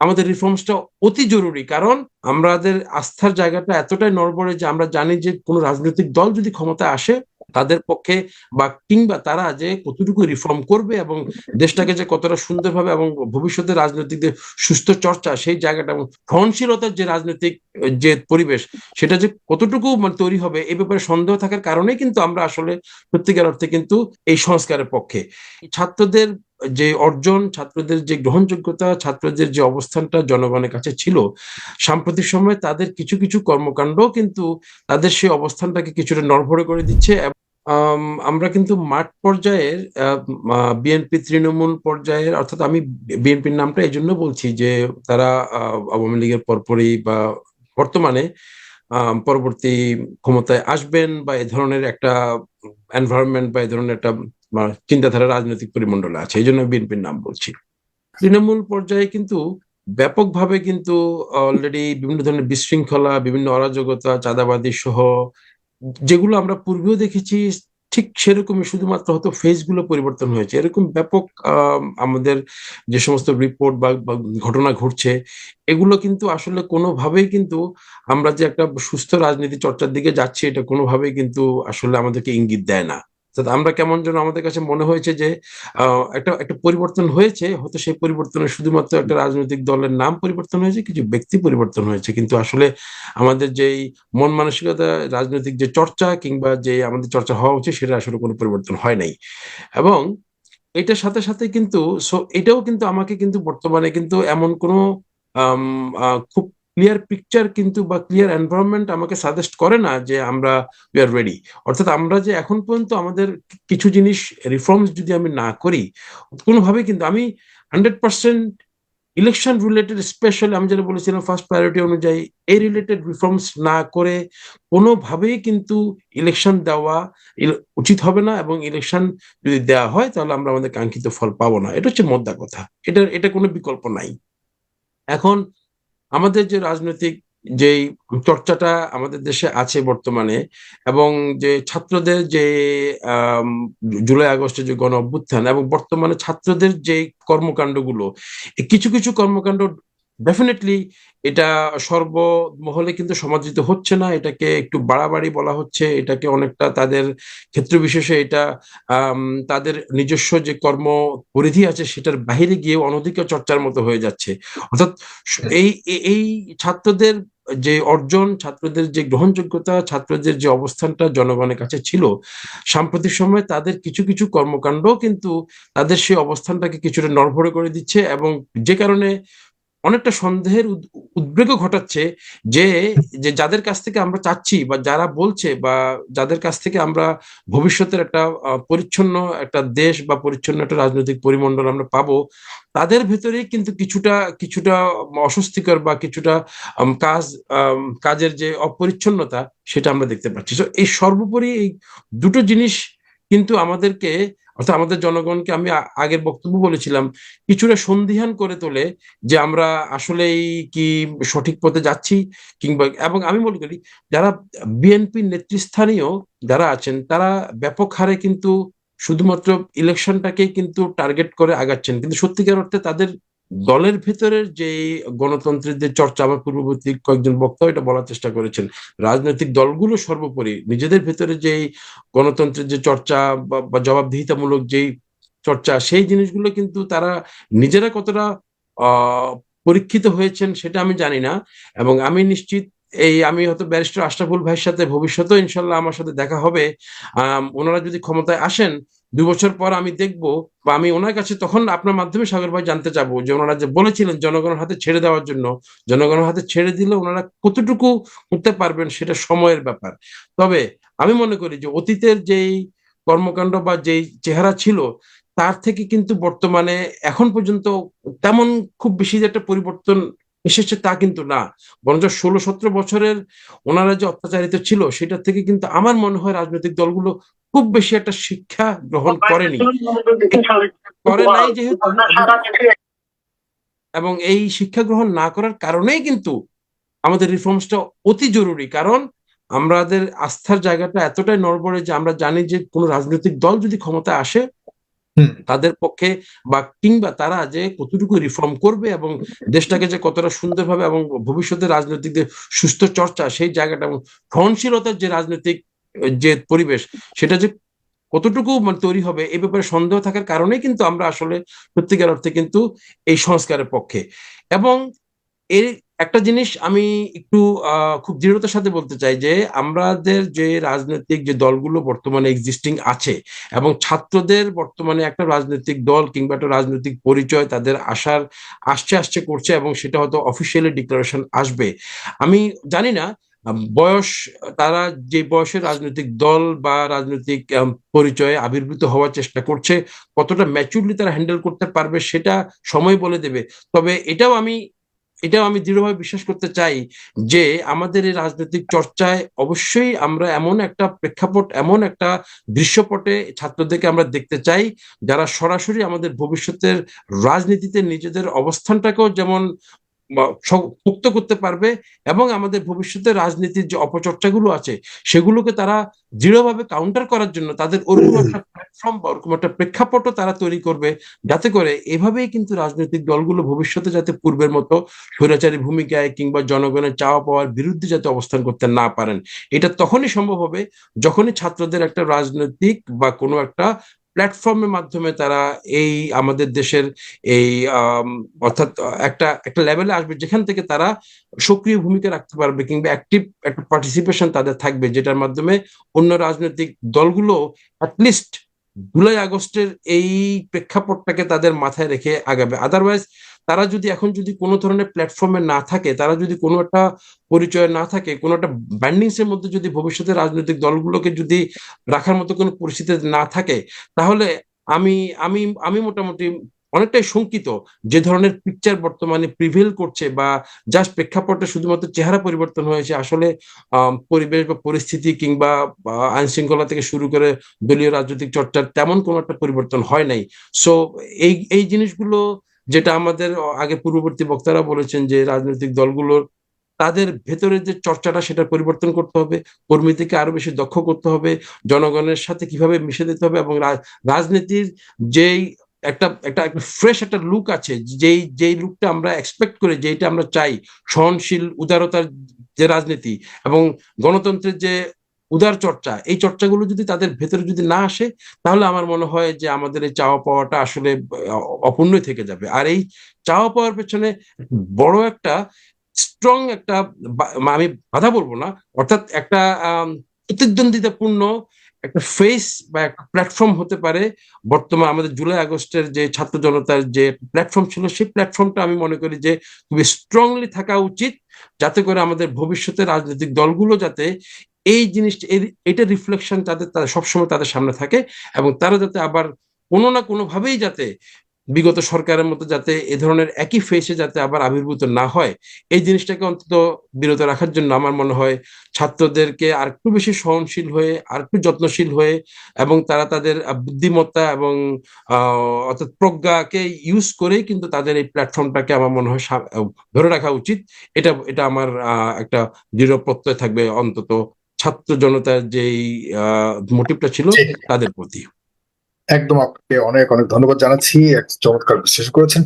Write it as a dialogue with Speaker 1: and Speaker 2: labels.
Speaker 1: আমাদের রিফর্মসটা অতি জরুরি। কারণ আমাদের আস্থার জায়গাটা এতটাই নড়বড়ে যে আমরা জানি যে কোনো রাজনৈতিক দল যদি ক্ষমতায় আসে, তাদের পক্ষে বা কিংবা তারা যে কতটুকু রিফর্ম করবে এবং দেশটাকে যে কতটা সুন্দরভাবে এবং ভবিষ্যতে রাজনৈতিক সুস্থ চর্চা, সেই জায়গাটা এবং সহনশীলতার যে রাজনৈতিক, যে পরিবেশ, সেটা যে কতটুকু মানে তৈরি হবে এই ব্যাপারে সন্দেহ থাকার কারণে কিন্তু আমরা আসলে সত্যিকার অর্থে কিন্তু এই সংস্কারের পক্ষে। ছাত্রদের যে অর্জন, ছাত্রদের যে গ্রহণযোগ্যতা, ছাত্রদের যে অবস্থানটা জনগণের কাছে ছিল, সাম্প্রতিক সময়ে তাদের কিছু কিছু কর্মকাণ্ড কিন্তু তাদের সেই অবস্থানটাকে কিছুটা নড়বড়ে করে দিচ্ছে আমরা কিন্তু মাঠ পর্যায়ের বিএনপি তৃণমূল পর্যায়ের, অর্থাৎ আমি বিএনপির নামটা এই জন্য বলছি যে তারা আওয়ামী লীগের পরপরই বা বর্তমানে পরবর্তী ক্ষমতায় আসবেন বা এ ধরনের একটা এনভায়রনমেন্ট বা এ ধরনের একটা চিন্তাধারা রাজনৈতিক পরিমণ্ডলে আছে, এই জন্য বিএনপির নাম বলছি। তৃণমূল পর্যায়ে কিন্তু ব্যাপকভাবে কিন্তু অলরেডি বিভিন্ন ধরনের বিশৃঙ্খলা, বিভিন্ন অরাজকতা চাঁদাবাদী সহ যেগুলো আমরা পূর্বেও দেখেছি, ঠিক সেরকমই শুধুমাত্র হয়তো ফেসগুলো পরিবর্তন হয়েছে। এরকম ব্যাপক আমাদের যে সমস্ত রিপোর্ট বা ঘটনা ঘটছে, এগুলো কিন্তু আসলে কোনোভাবেই কিন্তু আমরা যে একটা সুস্থ রাজনীতি চর্চার দিকে যাচ্ছি, এটা কোনোভাবেই কিন্তু আসলে আমাদেরকে ইঙ্গিত দেয় না। আমরা কেমন যেন আমাদের কাছে মনে হয়েছে যে একটা একটা পরিবর্তন হয়েছে, হয়তো সেই পরিবর্তনে শুধুমাত্র একটা রাজনৈতিক দলের নাম পরিবর্তন হয়েছে, কিছু ব্যক্তি পরিবর্তন হয়েছে। কিন্তু আসলে আমাদের যেই মন মানসিকতা, রাজনৈতিক যে চর্চা কিংবা যে আমাদের চর্চা হওয়া উচিত, সেটা আসলে কোনো পরিবর্তন হয় নাই। এবং এটার সাথে সাথে কিন্তু সো এটাও কিন্তু আমাকে কিন্তু বর্তমানে কিন্তু এমন কোনো খুব ক্লিয়ার পিকচার কিন্তু বা ক্লিয়ার এনভায়রনমেন্ট আমাকে সাজেস্ট করে না যে আমরা উই আর রেডি অর্থাৎ আমরা যে এখন পর্যন্ত আমাদের কিছু জিনিস রিফর্মস যদি আমি না করি কোনোভাবে কিন্তু আমি hundred percent election related specially আমি যেটা বলেছিলাম ফার্স্ট প্রায়োরিটি অনুযায়ী, এই রিলেটেড রিফর্মস না করে কোনোভাবেই কিন্তু ইলেকশন দেওয়া উচিত হবে না এবং ইলেকশন যদি দেওয়া হয় তাহলে আমরা আমাদের কাঙ্ক্ষিত ফল পাবো না। এটা হচ্ছে মোদ্দা কথা। এটা এটা কোনো বিকল্প নাই। এখন আমাদের যে রাজনৈতিক যে চর্চাটা আমাদের দেশে আছে বর্তমানে এবং যে ছাত্রদের যে জুলাই আগস্টে যে গণ অভ্যুত্থান এবং বর্তমানে ছাত্রদের যে কর্মকাণ্ডগুলো কিছু কিছু কর্মকাণ্ড ডেফিনেটলি এটা সর্বমহলে কিন্তু সমাদৃত হচ্ছে না। এটাকে একটু বাড়াবাড়ি বলা হচ্ছে। এটাকে অনেকটা তাদের ক্ষেত্র বিশেষে এটা তাদের নিজস্ব যে কর্ম পরিধি আছে, সেটার বাহিরে গিয়ে অনধিক চর্চার মতো হয়ে যাচ্ছে। অর্থাৎ এই এই ছাত্রদের যে অর্জন, ছাত্রদের যে গ্রহণযোগ্যতা, ছাত্রদের যে অবস্থানটা জনগণের কাছে ছিল, সাম্প্রতিক সময়ে তাদের কিছু কিছু কর্মকাণ্ড কিন্তু তাদের সেই অবস্থানটাকে কিছুটা নড়বড়ে করে দিচ্ছে এবং যে কারণে অনেকটা সন্দেহের উদ্বেগও ঘটাচ্ছে যে যে যাদের কাছ থেকে আমরা চাচ্ছি বা যারা বলছে বা যাদের কাছ থেকে আমরা ভবিষ্যতের একটা পরিচ্ছন্ন একটা দেশ বা পরিচ্ছন্ন একটা রাজনৈতিক পরিমণ্ডল আমরা পাবো, তাদের ভেতরেই কিন্তু কিছুটা কিছুটা অস্বস্তিকর বা কিছুটা কাজ কাজের যে অপরিচ্ছন্নতা সেটা আমরা দেখতে পাচ্ছি। তো এই সর্বোপরি এই দুটো জিনিস কিন্তু আমাদেরকে অর্থাৎ আমাদের জনগণকে আমি আগের বক্তব্য বলেছিলাম, কিছুটা সন্ধিহান করে তোলে যে আমরা আসলেই কি সঠিক পথে যাচ্ছি কিংবা, এবং আমি মনে করি যারা বিএনপি নেতৃস্থানীয় যারা আছেন, তারা ব্যাপক হারে কিন্তু শুধুমাত্র ইলেকশনটাকে কিন্তু টার্গেট করে আগাচ্ছেন। কিন্তু সত্যিকার অর্থে তাদের দলের ভেতরের যে গণতন্ত্রের যে চর্চা আমার পূর্ববর্তী কয়েকজন বক্তা এটা বলার চেষ্টা করেছেন, রাজনৈতিক দলগুলো সর্বোপরি নিজেদের ভেতরে যেই গণতন্ত্রের যে চর্চা বা জবাবদিহিতামূলক যেই চর্চা, সেই জিনিসগুলো কিন্তু তারা নিজেরা কতটা পরীক্ষিত হয়েছেন সেটা আমি জানি না এবং আমি নিশ্চিত এই আমি হয়তো ব্যারিস্টার আশরাফুল ভাইয়ের সাথে ভবিষ্যতেও ইনশাল্লাহ আমার সাথে দেখা হবে। ওনারা যদি ক্ষমতায় আসেন দুই বছর পর আমি দেখব বা আমি ওনার কাছে তখন আপনার মাধ্যমে সাগর ভাই জানতে চাবো যে ওনারা যে বলেছিলেন জনগণের হাতে ছেড়ে দেওয়ার জন্য, জনগণের হাতে ছেড়ে দিলে ওনারা কতটুকু করতে পারবেন সেটা সময়ের ব্যাপার। তবে আমি মনে করি যে অতীতের যেই কর্মকাণ্ড বা যেই চেহারা ছিল, তার থেকে কিন্তু বর্তমানে এখন পর্যন্ত তেমন খুব বেশি যে একটা পরিবর্তন এসেছে তা কিন্তু না। বরঞ্চ ষোলো সতেরো বছরের ওনারা যে অত্যাচারিত ছিল সেটা থেকে কিন্তু আমার মনে হয় রাজনৈতিক দলগুলো খুব বেশি একটা শিক্ষা গ্রহণ করেনি। করে নাই যেহেতু। এবং এই শিক্ষা গ্রহণ না করার কারণেই কিন্তু আমাদের রিফর্মসটা অতি জরুরি। কারণ আমাদের আস্থার জায়গাটা এতটাই নড়বড়ে যে আমরা জানি যে কোনো রাজনৈতিক দল যদি ক্ষমতায় আসে তাদের পক্ষে বা কিংবা তারা যে কতটুকু রিফর্ম করবে এবং দেশটাকে যে কতটা সুন্দরভাবে এবং ভবিষ্যতে রাজনৈতিক যে সুস্থ চর্চা সেই জায়গাটা এবং সহনশীলতার যে রাজনৈতিক যে পরিবেশ, সেটা যে কতটুকু মানে তৈরি হবে এই ব্যাপারে সন্দেহ থাকার কারণেই কিন্তু আমরা আসলে সত্যিকার অর্থে কিন্তু এই সংস্কারের পক্ষে। এবং এর একটা জিনিস আমি একটু খুব দৃঢ়তার সাথে বলতে চাই যে আমাদের যে রাজনৈতিক যে দলগুলো বর্তমানে এক্সিস্টিং আছে এবং ছাত্রদের বর্তমানে একটা রাজনৈতিক দল কিংবা একটা রাজনৈতিক পরিচয় তাদের আসার, আসছে আসছে, করছে এবং সেটা হয়তো অফিসিয়ালি ডিক্লারেশন আসবে। আমি জানি না বয়স, তারা যে বয়সের রাজনৈতিক দল বা রাজনৈতিক পরিচয়ে আবির্ভূত হওয়ার চেষ্টা করছে, কতটা ম্যাচুরলি তারা হ্যান্ডেল করতে পারবে সেটা সময় বলে দেবে। তবে এটাও আমি এটাও আমি দৃঢ়ভাবে বিশ্বাস করতে চাই যে আমাদের এই রাজনৈতিক চর্চায় অবশ্যই আমরা এমন একটা প্রেক্ষাপট, এমন একটা দৃশ্যপটে ছাত্রদেরকে আমরা দেখতে চাই যারা সরাসরি আমাদের ভবিষ্যতের রাজনীতিতে নিজেদের অবস্থানটাকেও যেমন মুক্ত করতে পারবে এবং আমাদের ভবিষ্যতে রাজনীতির যে অপচর্চাগুলো আছে সেগুলোকে তারা দৃঢ়ভাবে কাউন্টার করার জন্য তাদের ওরকম একটা প্ল্যাটফর্ম বা ওরকম একটা প্রেক্ষাপটও তারা তৈরি করবে যাতে করে এভাবেই কিন্তু রাজনৈতিক দলগুলো ভবিষ্যতে যাতে পূর্বের মতো স্বৈরাচারী ভূমিকায় কিংবা জনগণের চাওয়া পাওয়ার বিরুদ্ধে যাতে অবস্থান করতে না পারেন। এটা তখনই সম্ভব হবে যখনই ছাত্রদের একটা রাজনৈতিক বা কোনো একটা প্ল্যাটফর্মের মাধ্যমে তারা এই আমাদের দেশের এই অর্থাৎ, একটা একটা লেভেলে আসবে যেখান থেকে তারা সক্রিয় ভূমিকা রাখতে পারবে কিংবা অ্যাক্টিভ একটা পার্টিসিপেশন তাদের থাকবে, যেটার মাধ্যমে অন্য রাজনৈতিক দলগুলো অ্যাটলিস্ট জুলাই আগস্টের এই প্রেক্ষাপটটাকে তাদের মাথায় রেখে আগাবে। আদারওয়াইজ তারা যদি এখন যদি কোনো ধরনের প্ল্যাটফর্মে না থাকে, তারা যদি কোনো একটা পরিচয় না থাকে, কোনো একটা ব্যান্ডিংস এর মধ্যে যদি ভবিষ্যতে রাজনৈতিক দলগুলোকে যদি রাখার মতো কোনো পরিস্থিতি না থাকে, তাহলে আমি আমি আমি মোটামুটি অনেকটাই শঙ্কিত যে ধরনের পিকচার বর্তমানে প্রিভেল করছে বা জাস্ট প্রেক্ষাপটে শুধুমাত্র চেহারা পরিবর্তন হয়েছে, আসলে পরিবেশ বা পরিস্থিতি কিংবা আইন শৃঙ্খলা থেকে শুরু করে দলীয় রাজনৈতিক চর্চার তেমন কোনো একটা পরিবর্তন হয় নাই। সো এই এই জিনিসগুলো যেটা আমাদের আগে পূর্ববর্তী বক্তারা বলেছেন যে রাজনৈতিক দলগুলোর, তাদের ভেতরের যে চর্চাটা সেটা পরিবর্তন করতে হবে কর্মীদেরকে আরও বেশি দক্ষ করতে হবে, জনগণের সাথে কীভাবে মিশে দিতে হবে এবং রাজ- রাজনীতির যেই একটা একটা ফ্রেশ একটা লুক আছে, যেই যেই লুকটা আমরা এক্সপেক্ট করি যেটা আমরা চাই, সহনশীল, উদারতার যে রাজনীতি এবং গণতন্ত্রের যে উদার চর্চা, এই চর্চাগুলো যদি তাদের ভেতরে যদি না আসে, তাহলে আমার মনে হয় যে আমাদের এই চাওয়া পাওয়াটা আসলে অপূর্ণই থেকে যাবে। আর এই চাওয়া পাওয়ার পেছনে বড় একটা স্ট্রং একটা আমি বাধা বলব না, অর্থাৎ একটা প্রতিদ্বন্দ্বিতাপূর্ণ একটা ফেস বা একটা প্ল্যাটফর্ম হতে পারে। বর্তমান আমাদের জুলাই আগস্টের যে ছাত্র জনতার যে প্ল্যাটফর্ম ছিল, সেই প্ল্যাটফর্মটা আমি মনে করি যে খুবই স্ট্রংলি থাকা উচিত, যাতে করে আমাদের ভবিষ্যতে রাজনৈতিক দলগুলো যাতে এই জিনিসটা এটা রিফ্লেকশন তাদের সবসময় তাদের সামনে থাকে এবং তারা যাতে আবার কোনো না কোনোভাবেই যাতে বিগত সরকারের মতো যাতে এ ধরনের একই ফেসে যাতে আবার আবির্ভূত না হয়, এই জিনিসটাকে অন্তত বিরত রাখার জন্য আমার মনে হয় ছাত্রদেরকে আর একটু বেশি সহনশীল হয়ে, আর একটু যত্নশীল হয়ে এবং তারা তাদের বুদ্ধিমত্তা এবং অর্থাৎ প্রজ্ঞাকে ইউজ করেই কিন্তু তাদের এই প্ল্যাটফর্মটাকে আমার মনে হয় ধরে রাখা উচিত। এটা এটা আমার একটা দৃঢ় প্রত্যয় থাকবে অন্তত ছাত্র জনতার যেই মোটিভটা ছিল তাদের প্রতি।
Speaker 2: একদম আপনাকে অনেক অনেক ধন্যবাদ জানাচ্ছি। এক চমৎকার বিশ্লেষণ করেছেন।